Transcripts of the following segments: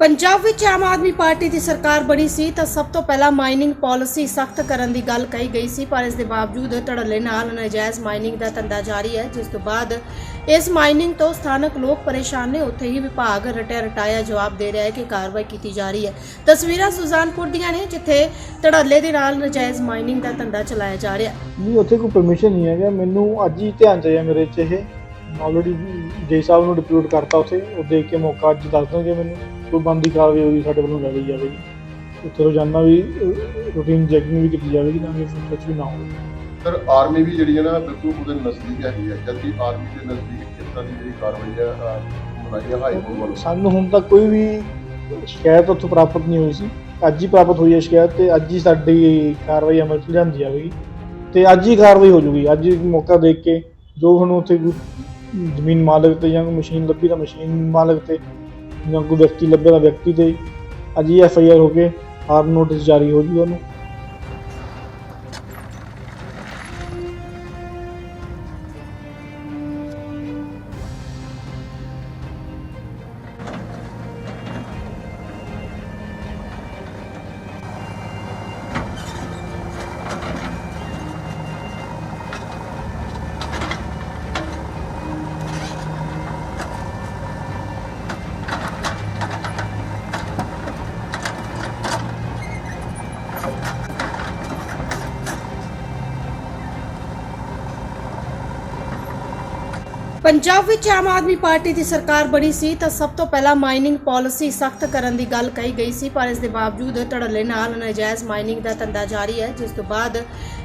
ਪੰਜਾਬ ਵਿੱਚ ਆਮ ਆਦਮੀ ਪਾਰਟੀ ਦੀ ਸਰਕਾਰ ਬਣੀ ਸੀ ਤਾਂ ਸਭ ਤੋਂ ਪਹਿਲਾਂ ਮਾਈਨਿੰਗ ਪਾਲਿਸੀ ਸਖਤ ਕਰਨ ਦੀ ਗੱਲ ਕਹੀ ਗਈ ਸੀ, ਪਰ ਇਸ ਦੇ ਬਾਵਜੂਦ ਧੜੱਲੇ ਨਾਲ ਨਾਜਾਇਜ਼ ਮਾਈਨਿੰਗ ਦਾ ਧੰਦਾ ਜਾਰੀ ਹੈ, ਜਿਸ ਤੋਂ ਬਾਅਦ ਇਸ ਮਾਈਨਿੰਗ ਤੋਂ ਸਥਾਨਕ ਲੋਕ ਪਰੇਸ਼ਾਨ ਨੇ। ਉੱਥੇ ਹੀ ਵਿਭਾਗ ਰਟਿਆ ਰਟਾਇਆ ਜਵਾਬ ਦੇ ਰਿਹਾ ਹੈ ਕਿ ਕਾਰਵਾਈ ਕੀਤੀ ਜਾ ਰਹੀ ਹੈ। ਤਸਵੀਰਾਂ ਸੁਜ਼ਾਨਪੁਰ ਦੀਆਂ ਨੇ, ਜਿੱਥੇ ਧੜੱਲੇ ਦੇ ਨਾਲ ਨਾਜਾਇਜ਼ ਮਾਈਨਿੰਗ ਦਾ ਧੰਦਾ ਚਲਾਇਆ ਜਾ ਰਿਹਾ ਨਹੀਂ, ਉੱਥੇ ਕੋਈ ਪਰਮਿਸ਼ਨ ਨਹੀਂ ਹੈਗਾ। ਮੈਨੂੰ ਅੱਜ ਹੀ ਧਿਆਨ ਚ ਆਇਆ ਮੇਰੇ ਚ ਇਹ। ਆਲਰੇਡੀ ਜੇ ਸਾਹਿਬ ਨੂੰ ਡਿਪਿਊਟ ਕਰਤਾ ਉੱਥੇ। ਉਹ ਦੇਖ ਕੇ ਮੌਕਾ ਅੱਜ ਦੱਸ ਦੋਗੇ ਮੈਨੂੰ। ਕੋਈ ਬੰਦੀ ਕਾਰਵਾਈ ਹੋਈ ਸਾਡੇ ਵੱਲੋਂ ਲੈ ਲਈ ਜਾਵੇਗੀ ਉੱਥੇ ਰੋਜ਼ਾਨਾ ਵੀ ਰੂਟੀਨ ਚੈਕਿੰਗ ਵੀ ਕੀਤੀ ਜਾਵੇਗੀ ਤਾਂ ਕਿ ਕੁਝ ਵੀ ਨਾ ਹੋਵੇ। ਸਰ ਆਰਮੀ ਵੀ ਜਿਹੜੀ ਹੈ ਨਾ ਬਿਲਕੁਲ ਉਹਦੇ ਨਜ਼ਦੀਕ ਹੈਗੀ ਹੈ। ਜਦਕਿ ਆਰਮੀ ਦੇ ਨਜ਼ਦੀਕ ਕਿਸ ਤਰ੍ਹਾਂ ਦੀ ਜਿਹੜੀ ਕਾਰਵਾਈ ਹੈ ਹੈ ਹਾਈ ਕੋਰਟ ਵੱਲੋਂ? ਸਾਨੂੰ ਹੁਣ ਤੱਕ ਕੋਈ ਵੀ ਸ਼ਿਕਾਇਤ ਉੱਥੋਂ ਪ੍ਰਾਪਤ ਨਹੀਂ ਹੋਈ ਸੀ। ਅੱਜ ਹੀ ਪ੍ਰਾਪਤ ਹੋਈ ਹੈ ਸ਼ਿਕਾਇਤ ਤੇ ਅੱਜ ਹੀ ਸਾਡੀ ਕਾਰਵਾਈ ਅਮਲ ਚ ਲਿਆਂਦੀ ਜਾਵੇਗੀ। ਤੇ ਅੱਜ ਹੀ ਕਾਰਵਾਈ ਹੋ ਜੂਗੀ। ਅੱਜ ਹੀ ਮੌਕਾ ਦੇਖ ਕੇ ਜੋ ਹੁਣ ਉੱਥੇ ਜ਼ਮੀਨ ਮਾਲਕ ਤੇ ਜਾਂ ਮਸ਼ੀਨ ਲੱਭੀ ਤਾਂ ਮਸ਼ੀਨ ਮਾਲਕ ਤੇ ਜਾਂ ਕੋਈ ਵਿਅਕਤੀ ਲੱਭੇ ਤਾਂ ਵਿਅਕਤੀ ਤੇ ਅੱਜ ਹੀ ਐਫ ਆਈ ਆਰ ਹੋ ਕੇ ਹਾਰ ਨੋਟਿਸ ਜਾਰੀ ਹੋ ਜੂਗਾ ਉਹਨੂੰ। ਪੰਜਾਬ ਵਿੱਚ ਆਮ ਆਦਮੀ ਪਾਰਟੀ ਦੀ ਸਰਕਾਰ ਬਣੀ ਸੀ ਤਾਂ ਸਭ ਤੋਂ ਪਹਿਲਾਂ ਮਾਈਨਿੰਗ ਪਾਲਿਸੀ ਸਖਤ ਕਰਨ ਦੀ ਗੱਲ ਕਹੀ ਗਈ ਸੀ, ਪਰ ਇਸ ਦੇ ਬਾਵਜੂਦ ਧੜੱਲੇ ਨਾਲ ਨਾਜਾਇਜ਼ ਮਾਈਨਿੰਗ ਦਾ ਧੰਦਾ ਜਾਰੀ ਹੈ, ਜਿਸ ਤੋਂ ਬਾਅਦ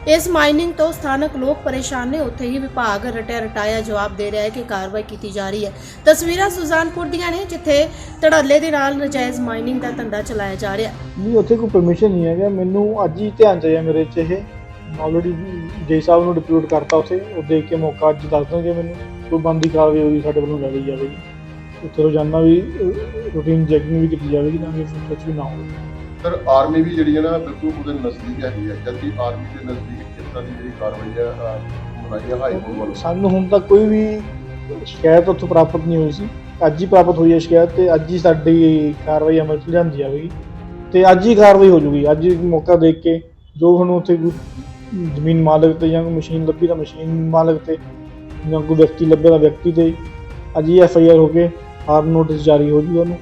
ਇਸ ਮਾਈਨਿੰਗ ਤੋਂ ਸਥਾਨਕ ਲੋਕ ਪਰੇਸ਼ਾਨ ਨੇ। ਉੱਥੇ ਹੀ ਵਿਭਾਗ ਰਟਿਆ ਰਟਾਇਆ ਜਵਾਬ ਦੇ ਰਿਹਾ ਹੈ ਕਿ ਕਾਰਵਾਈ ਕੀਤੀ ਜਾ ਰਹੀ ਹੈ। ਤਸਵੀਰਾਂ ਸੁਜ਼ਾਨਪੁਰ ਦੀਆਂ ਨੇ, ਜਿੱਥੇ ਧੜੱਲੇ ਦੇ ਨਾਲ ਨਾਜਾਇਜ਼ ਮਾਈਨਿੰਗ ਦਾ ਧੰਦਾ ਚਲਾਇਆ ਜਾ ਰਿਹਾ ਨਹੀਂ, ਉੱਥੇ ਕੋਈ ਪਰਮਿਸ਼ਨ ਨਹੀਂ ਹੈਗਾ। ਮੈਨੂੰ ਅੱਜ ਹੀ ਧਿਆਨ ਚ ਆਇਆ ਮੇਰੇ ਚ ਇਹ। ਆਲਰੇਡੀ ਜੇ ਸਾਹਿਬ ਨੂੰ ਡਿਪਿਊਟ ਕਰਤਾ ਉੱਥੇ। ਉਹ ਦੇਖ ਕੇ ਮੌਕਾ ਅੱਜ ਦੱਸ ਦੋਗੇ ਮੈਨੂੰ। ਕੋਈ ਬੰਦੀ ਕਾਰਵਾਈ ਹੋਈ ਸਾਡੇ ਵੱਲੋਂ ਲੈ ਲਈ ਜਾਵੇਗੀ। ਉੱਥੇ ਰੋਜ਼ਾਨਾ ਵੀ ਰੂਟੀਨ ਚੈਕਿੰਗ ਵੀ ਕੀਤੀ ਜਾਵੇਗੀ ਤਾਂ ਕਿ ਕੁਝ ਵੀ ਨਾ ਹੋਵੇ। ਸਰ ਆਰਮੀ ਵੀ ਜਿਹੜੀ ਹੈ ਨਾ ਬਿਲਕੁਲ ਉਹਦੇ ਨਜ਼ਦੀਕ ਹੈਗੀ ਹੈ। ਜਦਕਿ ਆਰਮੀ ਦੇ ਨਜ਼ਦੀਕ ਤਰ੍ਹਾਂ ਦੀ ਜਿਹੜੀ ਕਾਰਵਾਈ ਹੈ ਹੈ ਹਾਈ ਕੋਰਟ ਵੱਲੋਂ। ਸਾਨੂੰ ਹੁਣ ਤੱਕ ਕੋਈ ਵੀ ਸ਼ਿਕਾਇਤ ਉੱਥੋਂ ਪ੍ਰਾਪਤ ਨਹੀਂ ਹੋਈ ਸੀ। ਅੱਜ ਹੀ ਪ੍ਰਾਪਤ ਹੋਈ ਹੈ ਸ਼ਿਕਾਇਤ ਤੇ ਅੱਜ ਹੀ ਸਾਡੀ ਕਾਰਵਾਈ ਅਮਲ ਚ ਲਿਆਂਦੀ ਜਾਵੇਗੀ। ਤੇ ਅੱਜ ਹੀ ਕਾਰਵਾਈ ਹੋ ਜੂਗੀ। ਅੱਜ ਮੌਕਾ ਦੇਖ ਕੇ ਜੋ ਹੁਣ ਉੱਥੇ ਜ਼ਮੀਨ ਮਾਲਕ ਤੇ ਜਾਂ ਮਸ਼ੀਨ ਲੱਭੀ ਤਾਂ ਮਸ਼ੀਨ ਮਾਲਕ ਤੇ ਜਾਂ ਕੋਈ ਵਿਅਕਤੀ ਲੱਭੇ ਤਾਂ ਵਿਅਕਤੀ ਤੇ ਅੱਜ ਹੀ ਐਫ ਆਈ ਆਰ ਹੋ ਕੇ ਆਰ ਨੋਟਿਸ ਜਾਰੀ ਹੋ ਜੂਗਾ ਉਹਨੂੰ।